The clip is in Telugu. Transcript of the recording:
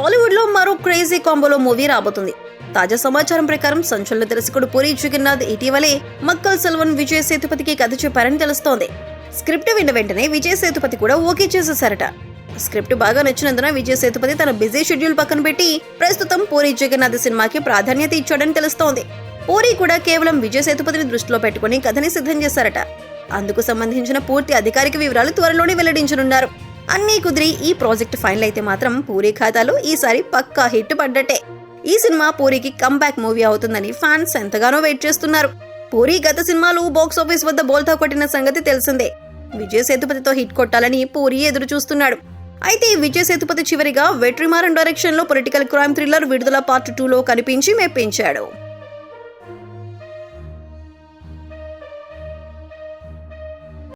మరో క్రేజీ కాంబోలో మూవీ రాబోతుంది. తాజా సమాచారం ప్రకారం సంచలన దర్శకుడు పూరి జగన్నాథ్ ఇటీవలే మక్కల్ సెల్వన్ విజయ్ సేతుపతికి కథ చెప్పారని తెలుస్తోంది. స్క్రిప్ట్ విన్న వెంటనే విజయ్ సేతుపతి కూడా ఓకే చేసేశారట. స్క్రిప్ట్ బాగా నచ్చినందున విజయ్ సేతుపతి తన బిజీ షెడ్యూల్ పక్కన పెట్టి ప్రస్తుతం పూరి జగన్నాథ్ సినిమాకి ప్రాధాన్యత ఇచ్చాడని తెలుస్తోంది. పూరి కూడా కేవలం విజయ్ సేతుపతిని దృష్టిలో పెట్టుకుని కథని సిద్ధం చేశారట. అందుకు సంబంధించిన పూర్తి అధికారిక వివరాలు త్వరలోనే వెల్లడించనున్నారు. అన్నీ కుదిరి ఈ ప్రాజెక్ట్ ఫైనల్ అయితే మాత్రం పూరి ఖాతాలో ఈసారి పక్కా హిట్ పడ్డట్టే. ఈ సినిమా పూరికి కంబ్యాక్ మూవీ అవుతుందని ఫ్యాన్స్ ఎంతగానో వెయిట్ చేస్తున్నారు. పూరి గత సినిమాలు బాక్స్ ఆఫీస్ వద్ద బోల్తా కొట్టిన సంగతి తెలిసిందే. విజయ సేతుపతితో హిట్ కొట్టాలని పూరి ఎదురు చూస్తున్నాడు. అయితే విజయ సేతుపతి చివరిగా వెట్రిమారన్ డైరెక్షన్లో political crime thriller Vidudala part టూలో కనిపించి మెప్పించాడు.